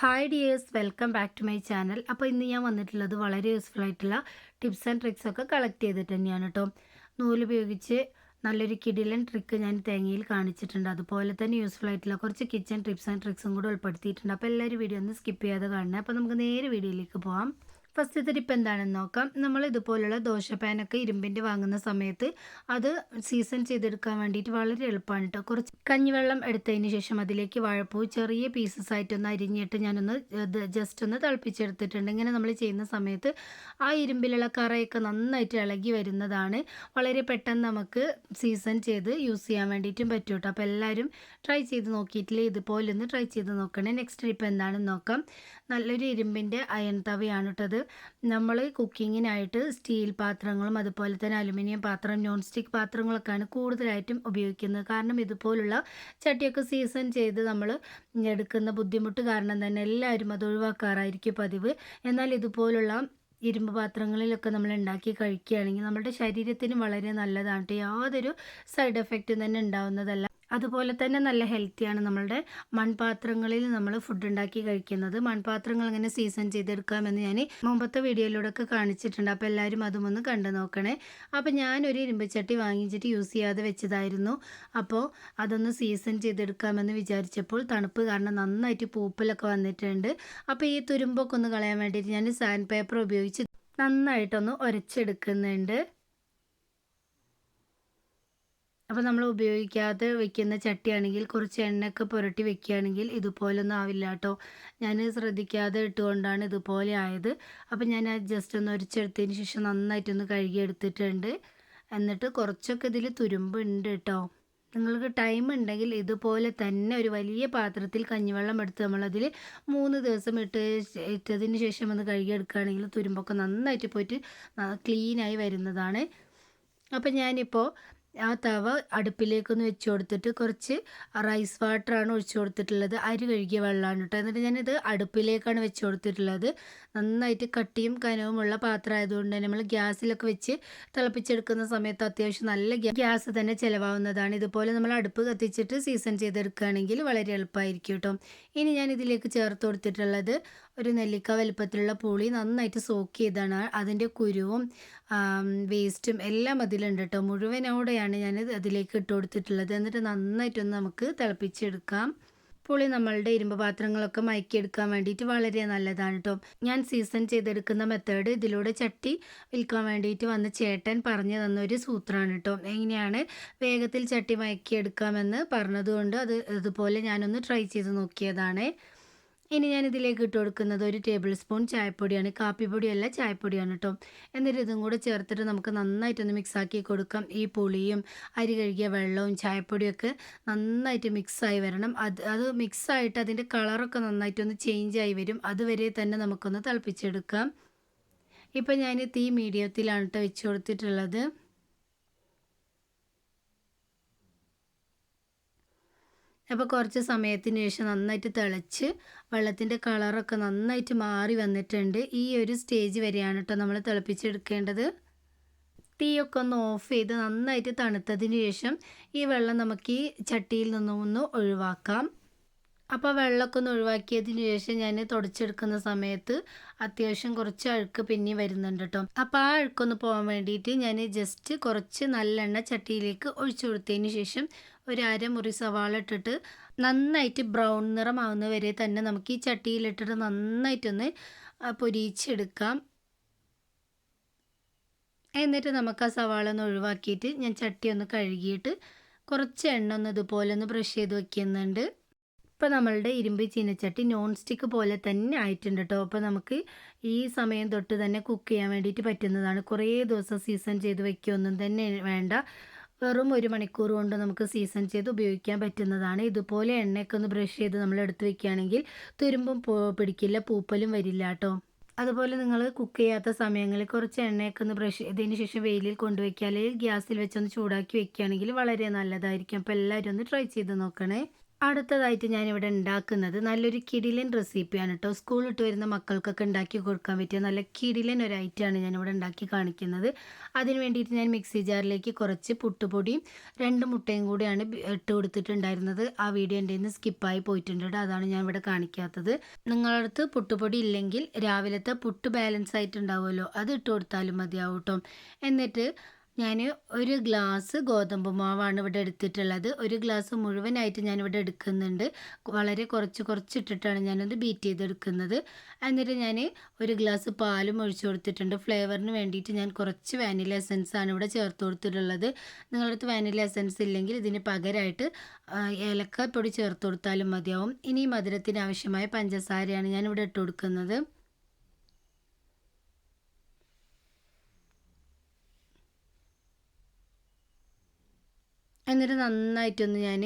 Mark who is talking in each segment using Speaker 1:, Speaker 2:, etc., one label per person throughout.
Speaker 1: Hi dears welcome back to my channel അപ്പോൾ ഇന്ന് ഞാൻ വന്നിട്ടുള്ളത് വളരെ യൂസ്ഫുൾ ആയിട്ടുള്ള ടിപ്സ് ആൻഡ് ട്രിക്സ് ഒക്കെ കളക്ട് ചെയ്തിട്ട് തന്നെയാണ് കേട്ടോ നൂലുപയോഗിച്ച് നല്ലൊരു കിടിലൻ ട്രിക്ക് ഞാൻ തേങ്ങയിൽ കാണിച്ചിട്ടുണ്ട്. അതുപോലെ തന്നെ യൂസ്ഫുൾ ആയിട്ടുള്ള കുറച്ച് കിച്ചൺ ടിപ്സ് ആൻഡ് ട്രിക്സും കൂടെ ഉൾപ്പെടുത്തിയിട്ടുണ്ട്. അപ്പോൾ എല്ലാവരും വീഡിയോ ഒന്ന് സ്കിപ്പ് ചെയ്യാതെ കാണണം അപ്പോൾ നമുക്ക് നേരെ വീഡിയോയിലേക്ക് പോകാം ഫസ്റ്റത്തെ ടിപ്പ് എന്താണെന്ന് നോക്കാം. നമ്മൾ ഇതുപോലുള്ള ദോശ പാനൊക്കെ ഇരുമ്പിന്റെ വാങ്ങുന്ന സമയത്ത് അത് സീസൺ ചെയ്തെടുക്കാൻ വേണ്ടിയിട്ട് വളരെ എളുപ്പമാണ് കേട്ടോ കുറച്ച് കഞ്ഞിവെള്ളം എടുത്തതിന് ശേഷം അതിലേക്ക് വാഴപ്പൂ ചെറിയ പീസസ് ആയിട്ടൊന്ന് അരിഞ്ഞിട്ട് ഞാനൊന്ന് ജസ്റ്റ് ഒന്ന് തിളപ്പിച്ചെടുത്തിട്ടുണ്ട്. ഇങ്ങനെ നമ്മൾ ചെയ്യുന്ന സമയത്ത് ആ ഇരുമ്പിലുള്ള കറയൊക്കെ നന്നായിട്ട് ഇളകി വരുന്നതാണ്. വളരെ പെട്ടെന്ന് നമുക്ക് സീസൺ ചെയ്ത് യൂസ് ചെയ്യാൻ വേണ്ടിയിട്ടും പറ്റും കേട്ടോ അപ്പോൾ എല്ലാവരും ട്രൈ ചെയ്ത് നോക്കിയിട്ടില്ലേ? ഇതുപോലെ ഒന്ന് ട്രൈ ചെയ്ത് നോക്കണേ. നെക്സ്റ്റ് ടിപ്പ് എന്താണെന്ന് നോക്കാം. നല്ലൊരു ഇരുമ്പിന്റെ അയൺ തവയാണ് കേട്ടത് നമ്മൾ കുക്കിങ്ങിനായിട്ട് സ്റ്റീൽ പാത്രങ്ങളും അതുപോലെ തന്നെ അലുമിനിയം പാത്രം നോൺ സ്റ്റിക്ക് പാത്രങ്ങളൊക്കെയാണ് കൂടുതലായിട്ടും ഉപയോഗിക്കുന്നത്. കാരണം ഇതുപോലുള്ള ചട്ടിയൊക്കെ സീസൺ ചെയ്ത് നമ്മൾ എടുക്കുന്ന ബുദ്ധിമുട്ട് കാരണം തന്നെ എല്ലാവരും അത് ഒഴിവാക്കാറായിരിക്കും പതിവ്. എന്നാൽ ഇതുപോലുള്ള ഇരുമ്പ് പാത്രങ്ങളിലൊക്കെ നമ്മൾ ഉണ്ടാക്കി കഴിക്കുകയാണെങ്കിൽ നമ്മുടെ ശരീരത്തിന് വളരെ നല്ലതാണ്. യാതൊരു സൈഡ് എഫക്റ്റും തന്നെ ഉണ്ടാവുന്നതല്ല. അതുപോലെ തന്നെ നല്ല ഹെൽത്തിയാണ് നമ്മളുടെ മൺപാത്രങ്ങളിൽ നമ്മൾ ഫുഡ് ഉണ്ടാക്കി കഴിക്കുന്നത്. മൺപാത്രങ്ങൾ എങ്ങനെ സീസൺ ചെയ്തെടുക്കാമെന്ന് ഞാൻ മുമ്പത്തെ വീഡിയോയിലൂടെ ഒക്കെ കാണിച്ചിട്ടുണ്ട്. അപ്പോൾ എല്ലാവരും അതും ഒന്ന് കണ്ടു നോക്കണേ. അപ്പോൾ ഞാനൊരു ഇരുമ്പച്ചട്ടി വാങ്ങിച്ചിട്ട് യൂസ് ചെയ്യാതെ വെച്ചതായിരുന്നു. അപ്പോൾ അതൊന്ന് സീസൺ ചെയ്തെടുക്കാമെന്ന് വിചാരിച്ചപ്പോൾ തണുപ്പ് കാരണം നന്നായിട്ട് പൂപ്പലൊക്കെ വന്നിട്ടുണ്ട്. അപ്പോൾ ഈ തുരുമ്പൊക്കെ ഒന്ന് കളയാൻ വേണ്ടിയിട്ട് ഞാൻ സാൻഡ് പേപ്പർ ഉപയോഗിച്ച് നന്നായിട്ടൊന്ന് ഉരച്ചെടുക്കുന്നുണ്ട് അപ്പോൾ നമ്മൾ ഉപയോഗിക്കാതെ വെക്കുന്ന ചട്ടിയാണെങ്കിൽ കുറച്ച് എണ്ണയൊക്കെ പുരട്ടി വെക്കുകയാണെങ്കിൽ ഇതുപോലൊന്നും ആവില്ല കേട്ടോ. ഞാൻ ശ്രദ്ധിക്കാതെ ഇട്ടുകൊണ്ടാണ് ഇതുപോലെ ആയത്. അപ്പോൾ ഞാൻ ജസ്റ്റ് ഒന്ന് ഒരിച്ചെടുത്തതിന് ശേഷം നന്നായിട്ടൊന്ന് കഴുകിയെടുത്തിട്ടുണ്ട്. എന്നിട്ട് കുറച്ചൊക്കെ ഇതിൽ തുരുമ്പുണ്ട് കേട്ടോ. നിങ്ങൾക്ക് ടൈം ഉണ്ടെങ്കിൽ ഇതുപോലെ തന്നെ ഒരു വലിയ പാത്രത്തിൽ കഞ്ഞിവെള്ളം എടുത്ത് നമ്മളതിൽ മൂന്ന് ദിവസം ഇട്ട് ഇട്ടതിന് ശേഷം ഒന്ന് കഴുകിയെടുക്കുകയാണെങ്കിൽ തുരുമ്പൊക്കെ നന്നായിട്ട് പോയിട്ട് ക്ലീനായി വരുന്നതാണ്. അപ്പം ഞാനിപ്പോൾ ആ തവ അടുപ്പിലേക്കൊന്ന് വെച്ച് കൊടുത്തിട്ട് കുറച്ച് റൈസ് വാട്ടറാണ് ഒഴിച്ചു കൊടുത്തിട്ടുള്ളത്. അരി കഴുകിയ വെള്ളമാണ് കേട്ടോ എന്നിട്ട് ഞാനിത് അടുപ്പിലേക്കാണ് വെച്ച് കൊടുത്തിട്ടുള്ളത്. നന്നായിട്ട് കട്ടിയും കനവും ഉള്ള പാത്രം ആയതുകൊണ്ട് തന്നെ നമ്മൾ ഗ്യാസിലൊക്കെ വെച്ച് തിളപ്പിച്ചെടുക്കുന്ന സമയത്ത് അത്യാവശ്യം നല്ല ഗ്യാസ് തന്നെ ചിലവാവുന്നതാണ്. ഇതുപോലെ നമ്മൾ അടുപ്പ് കത്തിച്ചിട്ട് സീസൺ ചെയ്തെടുക്കുകയാണെങ്കിൽ വളരെ എളുപ്പമായിരിക്കും കേട്ടോ ഇനി ഞാൻ ഇതിലേക്ക് ചേർത്ത് കൊടുത്തിട്ടുള്ളത് ഒരു നെല്ലിക്ക വലുപ്പത്തിലുള്ള പുളി നന്നായിട്ട് സോക്ക് ചെയ്താണ്. അതിന്റെ കുരുവും വേസ്റ്റും എല്ലാം അതിലുണ്ട് കേട്ടോ മുഴുവനോടെയാണ് ഞാൻ അതിലേക്ക് ഇട്ട് കൊടുത്തിട്ടുള്ളത്. എന്നിട്ട് നന്നായിട്ടൊന്ന് നമുക്ക് തിളപ്പിച്ചെടുക്കാം. പുളി നമ്മളുടെ ഇരുമ്പ് പാത്രങ്ങളൊക്കെ മയക്കിയെടുക്കാൻ വേണ്ടിയിട്ട് വളരെ നല്ലതാണ് കേട്ടോ ഞാൻ സീസൺ ചെയ്തെടുക്കുന്ന മെത്തേഡ് ഇതിലൂടെ ചട്ടി വിൽക്കാൻ വേണ്ടിയിട്ട് വന്ന ചേട്ടൻ പറഞ്ഞു തന്ന ഒരു സൂത്രമാണ് കേട്ടോ എങ്ങനെയാണ് വേഗത്തിൽ ചട്ടി മയക്കിയെടുക്കാമെന്ന് പറഞ്ഞതുകൊണ്ട് അത് അതുപോലെ ഞാനൊന്ന് ട്രൈ ചെയ്ത് നോക്കിയതാണ്. ഇനി ഞാൻ ഇതിലേക്ക് ഇട്ട് കൊടുക്കുന്നത് ഒരു ടേബിൾ സ്പൂൺ ചായപ്പൊടിയാണ്. കാപ്പിപ്പൊടിയല്ല ചായപ്പൊടിയാണ് കേട്ടോ എന്നിട്ട് ഇതും കൂടെ ചേർത്തിട്ട് നമുക്ക് നന്നായിട്ടൊന്ന് മിക്സാക്കി കൊടുക്കാം. ഈ പുളിയും അരി കഴുകിയ വെള്ളവും ചായപ്പൊടിയൊക്കെ നന്നായിട്ട് മിക്സായി വരണം. അത് അത് മിക്സായിട്ട് അതിന്റെ കളറൊക്കെ നന്നായിട്ടൊന്ന് ചേഞ്ച് ആയി വരും. അതുവരെ തന്നെ നമുക്കൊന്ന് തിളപ്പിച്ചെടുക്കാം. ഇപ്പം ഞാൻ തീ മീഡിയത്തിലാണ് കേട്ടോ വെച്ച് കൊടുത്തിട്ടുള്ളത്. അപ്പോൾ കുറച്ച് സമയത്തിന് ശേഷം നന്നായിട്ട് തിളച്ച് വെള്ളത്തിന്റെ കളറൊക്കെ നന്നായിട്ട് മാറി വന്നിട്ടുണ്ട്. ഈ ഒരു സ്റ്റേജ് വരെയാണ് കേട്ടോ നമ്മൾ തിളപ്പിച്ചെടുക്കേണ്ടത്. തീയൊക്കെ ഒന്ന് ഓഫ് ചെയ്ത് നന്നായിട്ട് തണുത്തതിന് ശേഷം ഈ വെള്ളം നമുക്ക് ഈ ചട്ടിയിൽ നിന്നും ഒന്ന് ഒഴിവാക്കാം. അപ്പോൾ വെള്ളമൊക്കെ ഒന്ന് ഒഴിവാക്കിയതിന് ശേഷം ഞാൻ തുടച്ചെടുക്കുന്ന സമയത്ത് അത്യാവശ്യം കുറച്ച് അഴുക്ക് പിന്നെ വരുന്നുണ്ട് കേട്ടോ അപ്പോൾ ആ അഴുക്കൊന്ന് പോകാൻ വേണ്ടിയിട്ട് ഞാൻ ജസ്റ്റ് കുറച്ച് നല്ലെണ്ണ ചട്ടിയിലേക്ക് ഒഴിച്ചു കൊടുത്തതിന് ശേഷം ഒരു അരമുറി സവാള ഇട്ടിട്ട് നന്നായിട്ട് ബ്രൗൺ നിറമാവുന്ന വരെ തന്നെ നമുക്ക് ഈ ചട്ടിയിലിട്ടിട്ട് നന്നായിട്ടൊന്ന് പൊരിച്ചെടുക്കാം. എന്നിട്ട് നമുക്ക് ആ സവാള ഒന്ന് ഒഴിവാക്കിയിട്ട് ഞാൻ ചട്ടി ഒന്ന് കഴുകിയിട്ട് കുറച്ച് എണ്ണ ഒന്ന് ഇതുപോലെ ഒന്ന് ബ്രഷ് ചെയ്ത് വെക്കുന്നുണ്ട്. ഇപ്പോൾ നമ്മളുടെ ഇരുമ്പ് ചീനച്ചട്ടി നോൺ സ്റ്റിക്ക് പോലെ തന്നെ ആയിട്ടുണ്ട് കേട്ടോ അപ്പോൾ നമുക്ക് ഈ സമയം തൊട്ട് തന്നെ കുക്ക് ചെയ്യാൻ വേണ്ടിയിട്ട് പറ്റുന്നതാണ്. കുറേ ദിവസം സീസൺ ചെയ്ത് വയ്ക്കുകയൊന്നും തന്നെ വേണ്ട. വെറും ഒരു മണിക്കൂർ കൊണ്ട് നമുക്ക് സീസൺ ചെയ്ത് ഉപയോഗിക്കാൻ പറ്റുന്നതാണ്. ഇതുപോലെ എണ്ണയൊക്കെ ഒന്ന് ബ്രഷ് ചെയ്ത് നമ്മൾ എടുത്ത് വെക്കുകയാണെങ്കിൽ തുരുമ്പും പിടിക്കില്ല പൂപ്പലും വരില്ല കേട്ടോ അതുപോലെ നിങ്ങൾ കുക്ക് ചെയ്യാത്ത സമയങ്ങളിൽ കുറച്ച് എണ്ണയൊക്കെ ഒന്ന് ബ്രഷ് ചെയ്തതിന് ശേഷം വെയിലിൽ കൊണ്ടുവയ്ക്കുക അല്ലെങ്കിൽ ഗ്യാസിൽ വെച്ചൊന്ന് ചൂടാക്കി വെക്കുകയാണെങ്കിൽ വളരെ നല്ലതായിരിക്കും. അപ്പോൾ എല്ലാവരും ഒന്ന് ട്രൈ ചെയ്ത് നോക്കണേ. അടുത്തതായിട്ട് ഞാനിവിടെ ഉണ്ടാക്കുന്നത് നല്ലൊരു കിടിലൻ റെസിപ്പിയാണ് കേട്ടോ. സ്കൂളിട്ട് വരുന്ന മക്കൾക്കൊക്കെ ഉണ്ടാക്കി കൊടുക്കാൻ പറ്റിയ നല്ല കിടിലൻ ഒരു ഐറ്റമാണ് ഞാനിവിടെ ഉണ്ടാക്കി കാണിക്കുന്നത്. അതിന് വേണ്ടിയിട്ട് ഞാൻ മിക്സി ജാറിലേക്ക് കുറച്ച് പുട്ടുപൊടിയും രണ്ട് മുട്ടയും കൂടിയാണ് ഇട്ട് കൊടുത്തിട്ടുണ്ടായിരുന്നത്. ആ വീഡിയോ എന്റെ നിന്ന് സ്കിപ്പായി പോയിട്ടുണ്ട് കേട്ടോ. അതാണ് ഞാൻ ഇവിടെ കാണിക്കാത്തത്. നിങ്ങളുടെ അടുത്ത് പുട്ടുപൊടി ഇല്ലെങ്കിൽ രാവിലത്തെ പുട്ട് ബാലൻസ് ആയിട്ടുണ്ടാവുമല്ലോ. അത് ഇട്ട് കൊടുത്താലും മതിയാവും കേട്ടോ. എന്നിട്ട് ഞാൻ ഒരു ഗ്ലാസ് ഗോതമ്പ് മാവാണ് ഇവിടെ എടുത്തിട്ടുള്ളത്. ഒരു ഗ്ലാസ് മുഴുവനായിട്ട് ഞാനിവിടെ എടുക്കുന്നുണ്ട്. വളരെ കുറച്ച് കുറച്ച് ഇട്ടിട്ടാണ് ഞാനത് ബീറ്റ് ചെയ്തെടുക്കുന്നത്. എന്നിട്ട് ഞാൻ ഒരു ഗ്ലാസ് പാലും ഒഴിച്ചു കൊടുത്തിട്ടുണ്ട്. ഫ്ലേവറിന് വേണ്ടിയിട്ട് ഞാൻ കുറച്ച് വാനില എസൻസ് ആണ് ഇവിടെ ചേർത്ത് കൊടുത്തിട്ടുള്ളത്. നിങ്ങളുടെ അടുത്ത് വാനില എസൻസ് ഇല്ലെങ്കിൽ ഇതിന് പകരമായിട്ട് ഏലക്കപ്പൊടി ചേർത്ത് കൊടുത്താലും മതിയാവും. ഇനി മധുരത്തിന് ആവശ്യമായ പഞ്ചസാരയാണ് ഞാനിവിടെ ഇട്ട് കൊടുക്കുന്നത്. എന്നിട്ട് നന്നായിട്ടൊന്ന് ഞാൻ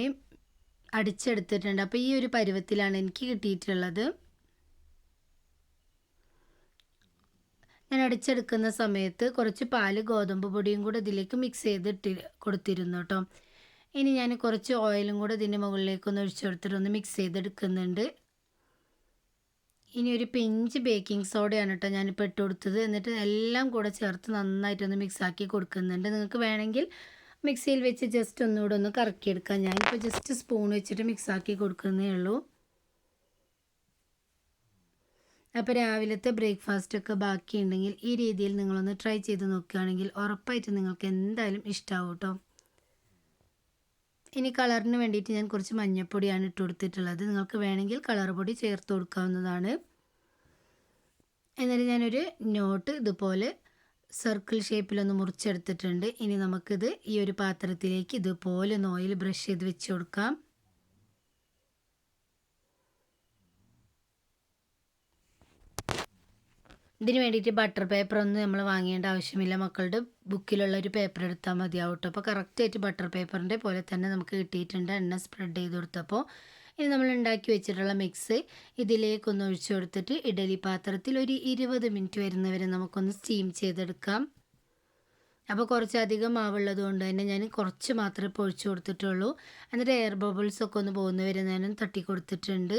Speaker 1: അടിച്ചെടുത്തിട്ടുണ്ട്. അപ്പോൾ ഈ ഒരു പരുവത്തിലാണ് എനിക്ക് കിട്ടിയിട്ടുള്ളത്. ഞാൻ അടിച്ചെടുക്കുന്ന സമയത്ത് കുറച്ച് പാൽ ഗോതമ്പ് പൊടിയും കൂടെ ഇതിലേക്ക് മിക്സ് ചെയ്തിട്ട് കൊടുത്തിരുന്നു കേട്ടോ ഇനി ഞാൻ കുറച്ച് ഓയിലും കൂടെ ഇതിന്റെ മുകളിലേക്കൊന്ന് ഒഴിച്ചു കൊടുത്തിട്ട് ഒന്ന് മിക്സ് ചെയ്തെടുക്കുന്നുണ്ട് ഇനി ഒരു പിഞ്ച് ബേക്കിംഗ് സോഡയാണ് കേട്ടോ ഞാനിപ്പോൾ ഇട്ട് കൊടുത്തത്. എന്നിട്ട് എല്ലാം കൂടെ ചേർത്ത് നന്നായിട്ടൊന്ന് മിക്സ് ആക്കി കൊടുക്കുന്നുണ്ട്. നിങ്ങൾക്ക് വേണമെങ്കിൽ മിക്സിയിൽ വെച്ച് ജസ്റ്റ് ഒന്നുകൂടെ ഒന്ന് കറക്കിയെടുക്കാം. ഞാനിപ്പോൾ ജസ്റ്റ് സ്പൂൺ വെച്ചിട്ട് മിക്സ് ആക്കി കൊടുക്കുന്നേ ഉള്ളൂ. അപ്പോൾ രാവിലത്തെ ബ്രേക്ക്ഫാസ്റ്റൊക്കെ ബാക്കിയുണ്ടെങ്കിൽ ഈ രീതിയിൽ നിങ്ങളൊന്ന് ട്രൈ ചെയ്ത് നോക്കുകയാണെങ്കിൽ ഉറപ്പായിട്ട് നിങ്ങൾക്ക് എന്തായാലും ഇഷ്ടമാവും കേട്ടോ. ഇനി കളറിന് വേണ്ടിയിട്ട് ഞാൻ കുറച്ച് മഞ്ഞൾപ്പൊടിയാണ് ഇട്ട് കൊടുത്തിട്ടുള്ളത്. നിങ്ങൾക്ക് വേണമെങ്കിൽ കളർ പൊടി ചേർത്ത് കൊടുക്കാവുന്നതാണ്. എന്നിട്ട് ഞാനൊരു നോട്ട് ഇതുപോലെ സർക്കിൾ ഷേപ്പിലൊന്ന് മുറിച്ചെടുത്തിട്ടുണ്ട്. ഇനി നമുക്കിത് ഈ ഒരു പാത്രത്തിലേക്ക് ഇതുപോലെ ഒന്ന് ഓയിൽ ബ്രഷ് ചെയ്ത് വെച്ച് കൊടുക്കാം. ഇതിന് വേണ്ടിയിട്ട് ബട്ടർ പേപ്പർ ഒന്നും നമ്മൾ വാങ്ങേണ്ട ആവശ്യമില്ല. മക്കളുടെ ബുക്കിലുള്ള ഒരു പേപ്പർ എടുത്താൽ മതിയാവും കേട്ടോ അപ്പോൾ കറക്റ്റായിട്ട് ബട്ടർ പേപ്പറിന്റെ പോലെ തന്നെ നമുക്ക് കിട്ടിയിട്ടുണ്ട്. എണ്ണ സ്പ്രെഡ് ചെയ്ത് കൊടുത്തപ്പോൾ ഇനി നമ്മൾ ഉണ്ടാക്കി വെച്ചിട്ടുള്ള മിക്സ് ഇതിലേക്കൊന്ന് ഒഴിച്ചു കൊടുത്തിട്ട് ഇഡലി പാത്രത്തിൽ ഒരു ഇരുപത് മിനിറ്റ് വരുന്നവരെ നമുക്കൊന്ന് സ്റ്റീം ചെയ്തെടുക്കാം. അപ്പോൾ കുറച്ചധികം മാവുള്ളത് കൊണ്ട് തന്നെ ഞാൻ കുറച്ച് മാത്രമേ ഇപ്പോൾ ഒഴിച്ചു കൊടുത്തിട്ടുള്ളൂ. എന്നിട്ട് എയർ ബബിൾസ് ഒക്കെ ഒന്ന് പോകുന്നവരെ ഞാനും തട്ടി കൊടുത്തിട്ടുണ്ട്.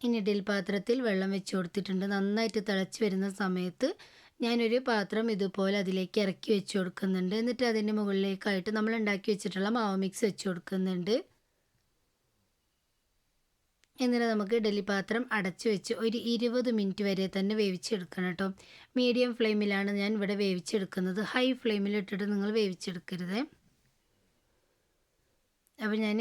Speaker 1: ഇനി ഇഡലി പാത്രത്തിൽ വെള്ളം വെച്ച് കൊടുത്തിട്ടുണ്ട്. നന്നായിട്ട് തിളച്ച് വരുന്ന സമയത്ത് ഞാനൊരു പാത്രം ഇതുപോലെ അതിലേക്ക് ഇറക്കി വെച്ച് കൊടുക്കുന്നുണ്ട്. എന്നിട്ട് അതിന്റെ മുകളിലേക്കായിട്ട് നമ്മൾ ഉണ്ടാക്കി വെച്ചിട്ടുള്ള മാവ് മിക്സ് വെച്ച് കൊടുക്കുന്നുണ്ട്. എന്നിട്ട് നമുക്ക് ഇഡലി പാത്രം അടച്ച് വെച്ച് ഒരു ഇരുപത് മിനിറ്റ് വരെ തന്നെ വേവിച്ചെടുക്കണം കേട്ടോ. മീഡിയം ഫ്ലെയിമിലാണ് ഞാൻ ഇവിടെ വേവിച്ചെടുക്കുന്നത്. ഹൈ ഫ്ലെയിമിൽ ഇട്ടിട്ട് നിങ്ങൾ വേവിച്ചെടുക്കരുത്. അപ്പോൾ ഞാൻ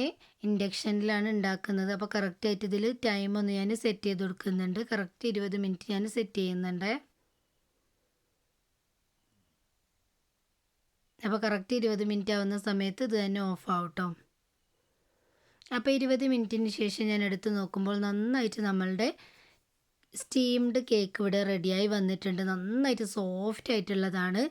Speaker 1: ഇൻഡക്ഷനിലാണ് ഉണ്ടാക്കുന്നത്. അപ്പോൾ കറക്റ്റായിട്ട് ഇതിൽ ടൈം ഒന്ന് ഞാൻ സെറ്റ് ചെയ്ത് കൊടുക്കുന്നുണ്ട്. കറക്റ്റ് ഇരുപത് മിനിറ്റ് ഞാൻ സെറ്റ് ചെയ്യുന്നുണ്ട്. അപ്പോൾ കറക്റ്റ് ഇരുപത് മിനിറ്റ് ആവുന്ന സമയത്ത് ഇത് തന്നെ ഓഫ് ആവട്ടോ. അപ്പോൾ ഇരുപത് മിനിറ്റിന് ശേഷം ഞാൻ എടുത്ത് നോക്കുമ്പോൾ നന്നായിട്ട് നമ്മളുടെ സ്റ്റീംഡ് കേക്ക് ഇവിടെ റെഡിയായി വന്നിട്ടുണ്ട്. നന്നായിട്ട് സോഫ്റ്റ് ആയിട്ടുള്ളതാണ്.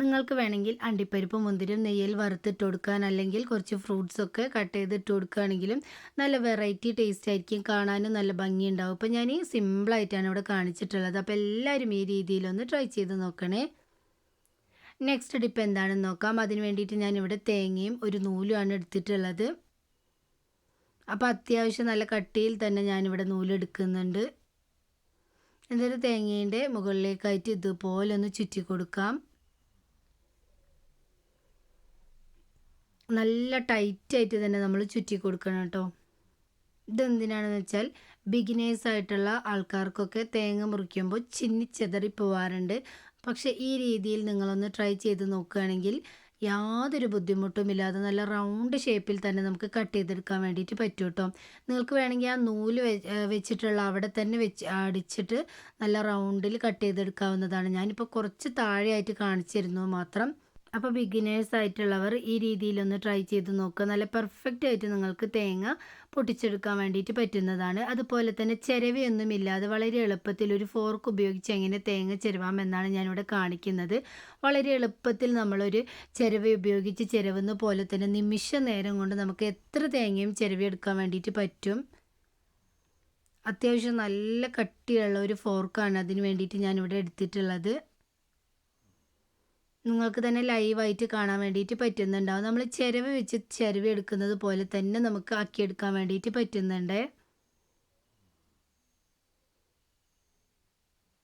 Speaker 1: നിങ്ങൾക്ക് വേണമെങ്കിൽ അണ്ടിപ്പരിപ്പ് മുന്തിരി നെയ്യിൽ വറുത്തിട്ട് കൊടുക്കാൻ അല്ലെങ്കിൽ കുറച്ച് ഫ്രൂട്ട്സൊക്കെ കട്ട് ചെയ്തിട്ട് കൊടുക്കുകയാണെങ്കിലും നല്ല വെറൈറ്റി ടേസ്റ്റ് ആയിരിക്കും. കാണാനും നല്ല ഭംഗിയുണ്ടാവും. അപ്പോൾ ഞാൻ സിമ്പിളായിട്ടാണ് ഇവിടെ കാണിച്ചിട്ടുള്ളത്. അപ്പോൾ എല്ലാവരും ഈ രീതിയിലൊന്ന് ട്രൈ ചെയ്ത് നോക്കണേ. നെക്സ്റ്റ് ഡിപ്പ് എന്താണെന്ന് നോക്കാം. അതിന് വേണ്ടിയിട്ട് ഞാനിവിടെ തേങ്ങയും ഒരു നൂലുമാണ് എടുത്തിട്ടുള്ളത്. അപ്പോൾ അത്യാവശ്യം നല്ല കട്ടിയിൽ തന്നെ ഞാനിവിടെ നൂലെടുക്കുന്നുണ്ട് എന്നിട്ട് തേങ്ങേന്റെ മുകളിലേക്കായിട്ട് ഇതുപോലെ ഒന്ന് ചുറ്റി കൊടുക്കാം. നല്ല ടൈറ്റായിട്ട് തന്നെ നമ്മൾ ചുറ്റി കൊടുക്കണം കേട്ടോ. ഇതെന്തിനാണെന്ന് വെച്ചാൽ ബിഗിനേഴ്സ് ആയിട്ടുള്ള ആൾക്കാർക്കൊക്കെ തേങ്ങ മുറിക്കുമ്പോൾ ചിന്നി ചെതറി പോവാറുണ്ട് പക്ഷേ ഈ രീതിയിൽ നിങ്ങളൊന്ന് ട്രൈ ചെയ്ത് നോക്കുകയാണെങ്കിൽ യാതൊരു ബുദ്ധിമുട്ടുമില്ലാതെ നല്ല റൗണ്ട് ഷേപ്പിൽ തന്നെ നമുക്ക് കട്ട് ചെയ്തെടുക്കാൻ വേണ്ടിയിട്ട് പറ്റും കേട്ടോ നിങ്ങൾക്ക് വേണമെങ്കിൽ ആ നൂൽ വെച്ചിട്ടുള്ള അവിടെ തന്നെ വെച്ച് അടിച്ചിട്ട് നല്ല റൗണ്ടിൽ കട്ട് ചെയ്തെടുക്കാവുന്നതാണ്. ഞാനിപ്പോൾ കുറച്ച് താഴെയായിട്ട് കാണിച്ചിരുന്നു മാത്രം. അപ്പോൾ ബിഗിനേഴ്സ് ആയിട്ടുള്ളവർ ഈ രീതിയിലൊന്ന് ട്രൈ ചെയ്ത് നോക്കുക നല്ല പെർഫെക്റ്റ് ആയിട്ട് നിങ്ങൾക്ക് തേങ്ങ പൊട്ടിച്ചെടുക്കാൻ വേണ്ടിയിട്ട് പറ്റുന്നതാണ്. അതുപോലെ തന്നെ ചിരവയൊന്നും ഇല്ലാതെ വളരെ എളുപ്പത്തിൽ ഒരു ഫോർക്ക് ഉപയോഗിച്ച് എങ്ങനെ തേങ്ങ ചിരവാമെന്നാണ് ഞാനിവിടെ കാണിക്കുന്നത്. വളരെ എളുപ്പത്തിൽ നമ്മളൊരു ചിരവ ഉപയോഗിച്ച് ചിരവുന്ന പോലെ തന്നെ നിമിഷ നേരം കൊണ്ട് നമുക്ക് എത്ര തേങ്ങയും ചിരവിയെടുക്കാൻ വേണ്ടിയിട്ട് പറ്റും. അത്യാവശ്യം നല്ല കട്ടിയുള്ള ഒരു ഫോർക്കാണ് അതിന് വേണ്ടിയിട്ട് ഞാനിവിടെ എടുത്തിട്ടുള്ളത്. നിങ്ങൾക്ക് തന്നെ ലൈവായിട്ട് കാണാൻ വേണ്ടിയിട്ട് പറ്റുന്നുണ്ടാവും നമ്മൾ ചിരവ് വെച്ച് ചിരവ് എടുക്കുന്നത് പോലെ തന്നെ നമുക്ക് ആക്കിയെടുക്കാൻ വേണ്ടിയിട്ട് പറ്റുന്നുണ്ട്.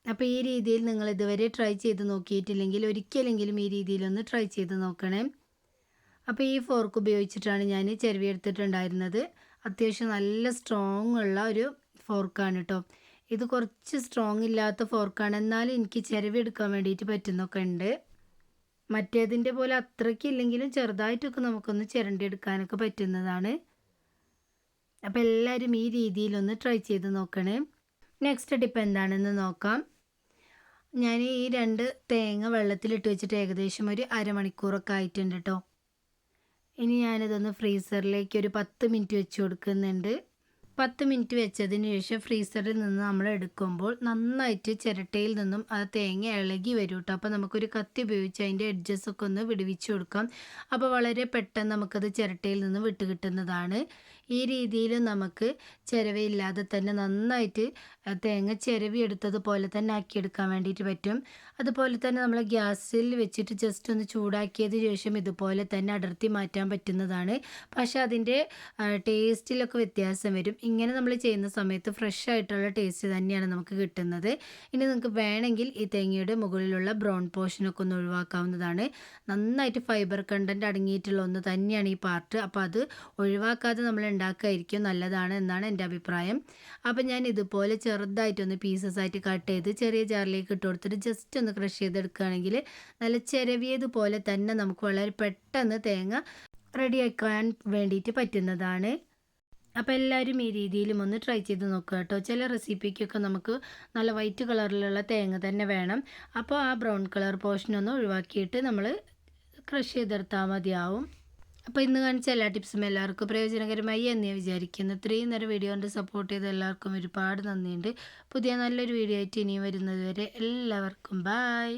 Speaker 1: അപ്പോൾ ഈ രീതിയിൽ നിങ്ങൾ ഇതുവരെ ട്രൈ ചെയ്ത് നോക്കിയിട്ടില്ലെങ്കിൽ ഒരിക്കലെങ്കിലും ഈ രീതിയിലൊന്ന് ട്രൈ ചെയ്ത് നോക്കണേ. അപ്പോൾ ഈ ഫോർക്ക് ഉപയോഗിച്ചിട്ടാണ് ഞാൻ ചെരുവി എടുത്തിട്ടുണ്ടായിരുന്നത്. അത്യാവശ്യം നല്ല സ്ട്രോങ് ഉള്ള ഒരു ഫോർക്കാണ് കേട്ടോ ഇത് കുറച്ച് സ്ട്രോങ് ഇല്ലാത്ത ഫോർക്കാണ് എന്നാലും എനിക്ക് ചിരവി എടുക്കാൻ വേണ്ടിയിട്ട് പറ്റുന്നൊക്കെ ഉണ്ട്. മറ്റേതിന്റെ പോലെ അത്രയ്ക്ക് ഇല്ലെങ്കിലും ചെറുതായിട്ടൊക്കെ നമുക്കൊന്ന് ചിരണ്ടി എടുക്കാനൊക്കെ പറ്റുന്നതാണ്. അപ്പോൾ എല്ലാവരും ഈ രീതിയിലൊന്ന് ട്രൈ ചെയ്ത് നോക്കണേ. നെക്സ്റ്റ് ടിപ്പ് എന്താണെന്ന് നോക്കാം. ഞാൻ ഈ രണ്ട് തേങ്ങ വെള്ളത്തിലിട്ട് വെച്ചിട്ട് ഏകദേശം ഒരു അരമണിക്കൂറൊക്കെ ആയിട്ടുണ്ട് കേട്ടോ ഇനി ഞാനിതൊന്ന് ഫ്രീസറിലേക്ക് ഒരു പത്ത് മിനിറ്റ് വെച്ച് കൊടുക്കുന്നുണ്ട്. പത്ത് മിനിറ്റ് വെച്ചതിന് ശേഷം ഫ്രീസറിൽ നിന്ന് നമ്മൾ എടുക്കുമ്പോൾ നന്നായിട്ട് ചിരട്ടയിൽ നിന്നും ആ തേങ്ങ ഇളകി വരും കേട്ടോ അപ്പോൾ നമുക്കൊരു കത്തി ഉപയോഗിച്ച് അതിന്റെ എഡ്ജസ് ഒക്കെ ഒന്ന് വിടുവിച്ച് കൊടുക്കാം. അപ്പോൾ വളരെ പെട്ടെന്ന് നമുക്കത് ചിരട്ടയിൽ നിന്ന് വിട്ട് കിട്ടുന്നതാണ്. ഈ രീതിയിൽ നമുക്ക് ചിരവയില്ലാതെ തന്നെ നന്നായിട്ട് തേങ്ങ ചിരവി എടുത്തതുപോലെ തന്നെ ആക്കിയെടുക്കാൻ വേണ്ടിയിട്ട് പറ്റും. അതുപോലെ തന്നെ നമ്മൾ ഗ്യാസിൽ വെച്ചിട്ട് ജസ്റ്റ് ഒന്ന് ചൂടാക്കിയത് ശേഷം ഇതുപോലെ തന്നെ അടർത്തി മാറ്റാൻ പറ്റുന്നതാണ്. പക്ഷേ അതിന്റെ ടേസ്റ്റിലൊക്കെ വ്യത്യാസം വരും. ഇങ്ങനെ നമ്മൾ ചെയ്യുന്ന സമയത്ത് ഫ്രഷ് ആയിട്ടുള്ള ടേസ്റ്റ് തന്നെയാണ് നമുക്ക് കിട്ടുന്നത്. ഇനി നിങ്ങൾക്ക് വേണമെങ്കിൽ ഈ തേങ്ങയുടെ മുകളിലുള്ള ബ്രൗൺ പോർഷനൊക്കെ ഒന്ന് ഒഴിവാക്കാവുന്നതാണ്. നന്നായിട്ട് ഫൈബർ കണ്ടന്റ് അടങ്ങിയിട്ടുള്ള ഒന്ന് തന്നെയാണ് ഈ പാർട്ട് അപ്പോൾ അത് ഒഴിവാക്കാതെ നമ്മൾ ഉണ്ടാക്കുകയായിരിക്കും നല്ലതാണ് എന്നാണ് എന്റെ അഭിപ്രായം. അപ്പം ഞാൻ ഇതുപോലെ ചെറുതായിട്ടൊന്ന് പീസസ് ആയിട്ട് കട്ട് ചെയ്ത് ചെറിയ ജാറിലേക്ക് ഇട്ട് കൊടുത്തിട്ട് ജസ്റ്റ് ഒന്ന് ക്രഷ് ചെയ്തെടുക്കുകയാണെങ്കിൽ നല്ല ചിരവിയതുപോലെ തന്നെ നമുക്ക് വളരെ പെട്ടെന്ന് തേങ്ങ റെഡിയാക്കാൻ വേണ്ടിയിട്ട് പറ്റുന്നതാണ്. അപ്പോൾ എല്ലാവരും ഈ രീതിയിലും ഒന്ന് ട്രൈ ചെയ്ത് നോക്കുക കേട്ടോ. ചില റെസിപ്പിക്കൊക്കെ നമുക്ക് നല്ല വൈറ്റ് കളറിലുള്ള തേങ്ങ തന്നെ വേണം. അപ്പോൾ ആ ബ്രൗൺ കളർ പോർഷനൊന്ന് ഒഴിവാക്കിയിട്ട് നമ്മൾ ക്രഷ് ചെയ്തെടുത്താൽ മതിയാവും. അപ്പോൾ ഇന്ന് കാണിച്ച എല്ലാ ടിപ്സും എല്ലാവർക്കും പ്രയോജനകരമായി എന്ന് ഞാൻ വിചാരിക്കുന്നു. ഇത്രയും നേരം വീഡിയോ കൊണ്ട് സപ്പോർട്ട് ചെയ്ത എല്ലാവർക്കും ഒരുപാട് നന്ദിയുണ്ട്. പുതിയ നല്ലൊരു വീഡിയോ ആയിട്ട് ഇനിയും വരുന്നത് വരെ എല്ലാവർക്കും ബായ്